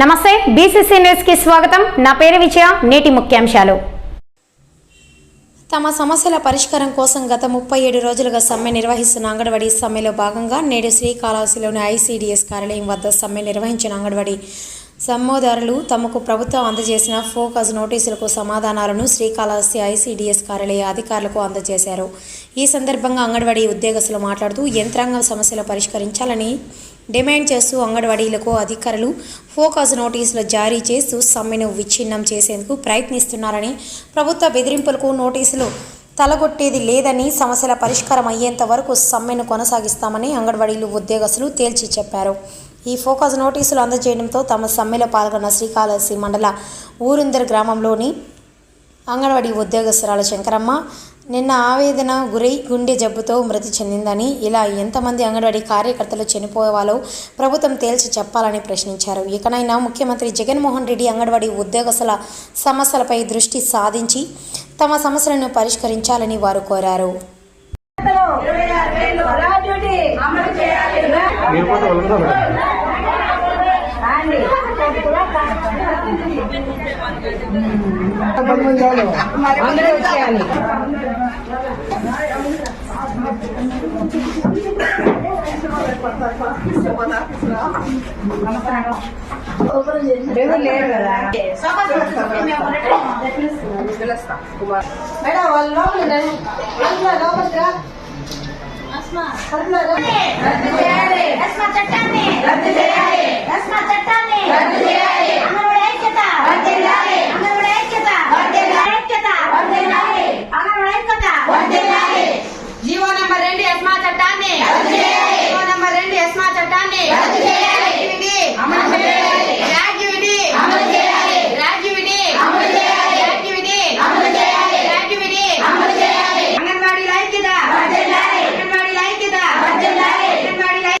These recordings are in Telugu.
నమస్తే బీసీసీ న్యూస్కి స్వాగతం. నా పేరు విజయ నేటి ముఖ్యాంశాలు. తమ సమస్యల పరిష్కారం కోసం గత ముప్పై ఏడు రోజులుగా సమ్మె నిర్వహిస్తున్న అంగన్వాడీ సమ్మెలో భాగంగా నేడు శ్రీకాళహస్తిలోని ఐసీడీఎస్ కార్యాలయం వద్ద సమ్మె నిర్వహించిన అంగన్వాడీ సమ్మోదారులు తమకు ప్రభుత్వం అందజేసిన ఫోకస్ నోటీసులకు సమాధానాలను శ్రీకాళహస్తి ఐసీడీఎస్ కార్యాలయ అధికారులకు అందజేశారు. ఈ సందర్భంగా అంగన్వాడీ ఉద్యోగస్తులు మాట్లాడుతూ యంత్రాంగం సమస్యలు పరిష్కరించాలని డిమాండ్ చేస్తూ అంగన్వాడీలకు అధికారులు ఫోకస్ నోటీసులు జారీ చేస్తూ సమ్మెను విచ్ఛిన్నం చేసేందుకు ప్రయత్నిస్తున్నారని ప్రభుత్వ బెదిరింపులకు నోటీసులు తలగొట్టేది లేదని సమస్యల పరిష్కారం అయ్యేంత వరకు సమ్మెను కొనసాగిస్తామని అంగన్వాడీలు ఉద్యోగస్తులు తేల్చి చెప్పారు. ఈ ఫోకస్ నోటీసులు అందజేయడంతో తమ సమ్మెలో పాల్గొన్న శ్రీకాళహస్తి మండల ఊరుందర్ గ్రామంలోని అంగన్వాడీ ఉద్యోగస్తురాలు శంకరమ్మ నిన్న ఆవేదన గురై గుండె జబ్బుతో మృతి చెందిందని ఇలా ఎంతమంది అంగన్వాడీ కార్యకర్తలు చనిపోవాలో ప్రభుత్వం తేల్చి చెప్పాలని ప్రశ్నించారు. ఇకనైనా ముఖ్యమంత్రి జగన్మోహన్ రెడ్డి అంగన్వాడీ ఉద్యోగస్తుల సమస్యలపై దృష్టి సాధించి తమ సమస్యలను పరిష్కరించాలని వారు కోరారు. అమలు చేయాలి మీరు పోతే వాళ్ళంతా మేడం అందరూ వచ్చేయాలి మేడం వాళ్ళ లోపల లోపలికి రా. అందులో రా. రద్దు చేయాలి ఎస్మా చట్టాన్ని రద్దు చేయాలి ఎస్మా చట్టాన్ని రద్దు చేయాలి అంగన్వాడీ ఐక్యత వర్ధిల్లాలి అంగన్వాడీ ఐక్యత వర్ధిల్లాలి ఐక్యత వర్ధిల్లాలి అంగన్వాడీ ఐక్యత వర్ధిల్లాలి జీవో నంబర్ రెండు ఎస్మా చట్టాన్ని రద్దు చేయాలి జీవో నంబర్ రెండు ఎస్మా చట్టాన్ని రద్దు చేయాలి గ్రాడ్యుటీ అమలు చేయాలి గ్రాడ్యుటీ అమలు చేయాలి గ్రాడ్యుటీ అమలు చేయాలి గ్రాడ్యుటీ అమలు చేయాలి గ్రాడ్యుటీ అమలు చేయాలి అంగన్వాడీ ఐక్యత వర్ధిల్లాలి అంగన్వాడీ ఐక్యత వర్ధిల్లాలి అంగన్వాడీ ఐక్యత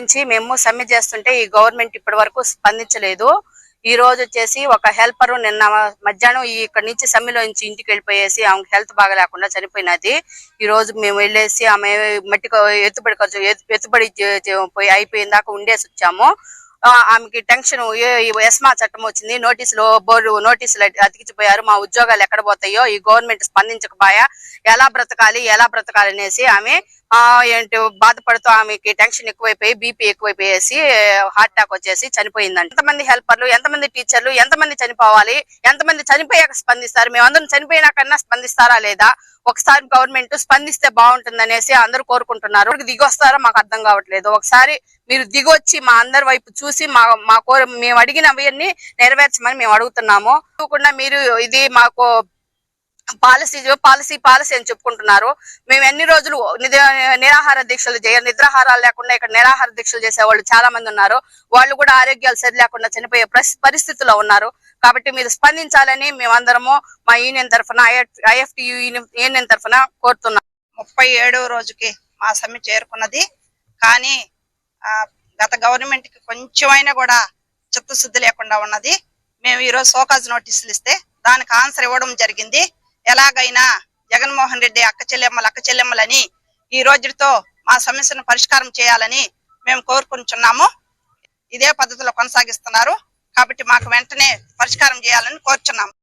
నుంచి మేము సమ్మె చేస్తుంటే ఈ గవర్నమెంట్ ఇప్పటి వరకు స్పందించలేదు. ఈ రోజు వచ్చేసి ఒక హెల్పర్ నిన్న మధ్యాహ్నం ఈ ఇక్కడ నుంచి సమ్మెలో నుంచి ఇంటికి వెళ్ళిపోయేసి ఆమె హెల్త్ బాగా లేకుండా చనిపోయినది. ఈ రోజు మేము వెళ్ళేసి ఆమె మట్టి ఎత్తుబడి ఖర్చు ఎత్తుబడి పోయి అయిపోయిన దాకా ఉండేసి వచ్చాము. ఆమెకి టెన్షన్ ఎస్మా చట్టం వచ్చింది. నోటీసులు బోర్డు నోటీసులు అతికించిపోయారు. మా ఉద్యోగాలు ఎక్కడ పోతాయో ఈ గవర్నమెంట్ స్పందించకపోయా. ఎలా బ్రతకాలి ఎలా బ్రతకాలి అనేసి ఆమె ఏంటి బాధపడుతూ ఆమెకి టెన్షన్ ఎక్కువైపోయి బీపీ ఎక్కువైపోయేసి హార్ట్ అటాక్ వచ్చేసి చనిపోయిందండి ఎంతమంది హెల్పర్లు ఎంతమంది టీచర్లు ఎంతమంది చనిపోవాలి ఎంతమంది చనిపోయాక స్పందిస్తారు మేమందరం చనిపోయినాకన్నా స్పందిస్తారా లేదా? ఒకసారి గవర్నమెంట్ స్పందిస్తే బాగుంటుంది అనేసి అందరూ కోరుకుంటున్నారు. దిగొస్తారా మాకు అర్థం కావట్లేదు. ఒకసారి మీరు దిగొచ్చి మా అందరి వైపు చూసి మా మా కోర మేము అడిగినవన్నీ నెరవేర్చమని మేము అడుగుతున్నాము. కాకుండా మీరు ఇది మాకు పాలసీ పాలసీ పాలసీ అని చెప్పుకుంటున్నారు. మేము ఎన్ని రోజులు నిరాహార దీక్షలు చేయ నిద్రాహారాలు లేకుండా ఇక్కడ నిరాహార దీక్షలు చేసే వాళ్ళు చాలా మంది ఉన్నారు. వాళ్ళు కూడా ఆరోగ్యాలు సరి లేకుండా చనిపోయే పరిస్- పరిస్థితిలో ఉన్నారు. కాబట్టి మీరు స్పందించాలని మేమందరము మా యూనియన్ తరఫున ఐఎఫ్టి యూనియన్ తరఫున కోరుతున్నాం. ముప్పై ఏడవ రోజుకి మా సమ్మె చేరుకున్నది. కానీ ఆ, గత గవర్నమెంట్కి కొంచెమైనా కూడా చిత్తశుద్ధి లేకుండా ఉన్నది. మేము ఈరోజు సోకాజ్ నోటీసులు ఇస్తే దానికి ఆన్సర్ ఇవ్వడం జరిగింది. ఎలాగైనా జగన్మోహన్ రెడ్డి అక్క చెల్లెమ్మలు అక్క చెల్లెమ్మలని ఈ రోజుతో మా సమస్యను పరిష్కారం చేయాలని మేము కోరుకుంటున్నాము. ఇదే పద్ధతిలో కొనసాగిస్తున్నారు. కాబట్టి మాకు వెంటనే పరిష్కారం చేయాలని కోరుచున్నాము.